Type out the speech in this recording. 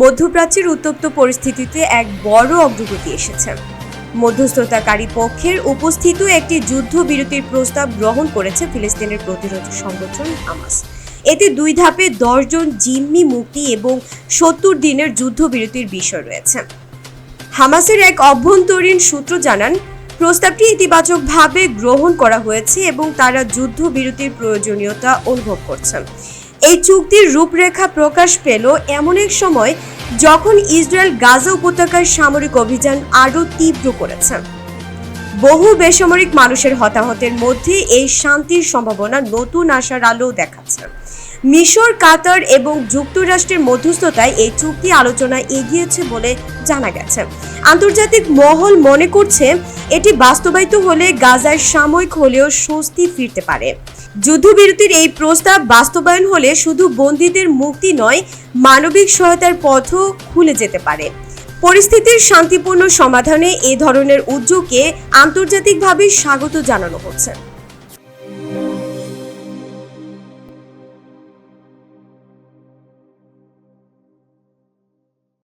মধ্যপ্রাচ্যের উত্তপ্ত পরিস্থিতিতে এক বড় অগ্রগতি এসেছে। মধ্যস্থতাকারী পক্ষের উপস্থিত একটি যুদ্ধবিরতির প্রস্তাব গ্রহণ করেছে ফিলিস্তিনের প্রতিরোধ সংগঠন হামাস। এতে দুই ধাপে দশজন জিম্মি মুক্তি এবং সত্তর দিনের যুদ্ধবিরতির বিষয় রয়েছে। হামাসের এক অভ্যন্তরীণ সূত্র জানান, প্রস্তাবটি ইতিবাচকভাবে গ্রহণ করা হয়েছে এবং তারা যুদ্ধবিরতির প্রয়োজনীয়তা অনুভব করছেন। এই চুক্তির রূপরেখা প্রকাশ পেল এমন এক সময় যখন ইসরায়েল গাজা উপত্যকায় সামরিক অভিযান আরও তীব্র করেছে। বহু বেসামরিক মানুষের হতাহতের মধ্যে এই শান্তির সম্ভাবনা নতুন আশার আলো দেখাচ্ছে। মিশর, কাতার এবং যুক্তরাষ্ট্রের মধ্যস্থতায় এই চুক্তি আলোচনা এগিয়েছে বলে জানা গেছে। আন্তর্জাতিক মহল মনে করছে, এটি বাস্তবায়িত হলে গাজায় সাময়িক হলেও স্বস্তি ফিরতে পারে। যুদ্ধবিরতির এই প্রস্তাব বাস্তবায়ন হলে শুধু বন্দীদের মুক্তি নয়, মানবিক সহায়তার পথও খুলে যেতে পারে। পরিস্থিতির শান্তিপূর্ণ সমাধানে এ ধরনের উদ্যোগকে আন্তর্জাতিকভাবে স্বাগত জানানো হচ্ছে।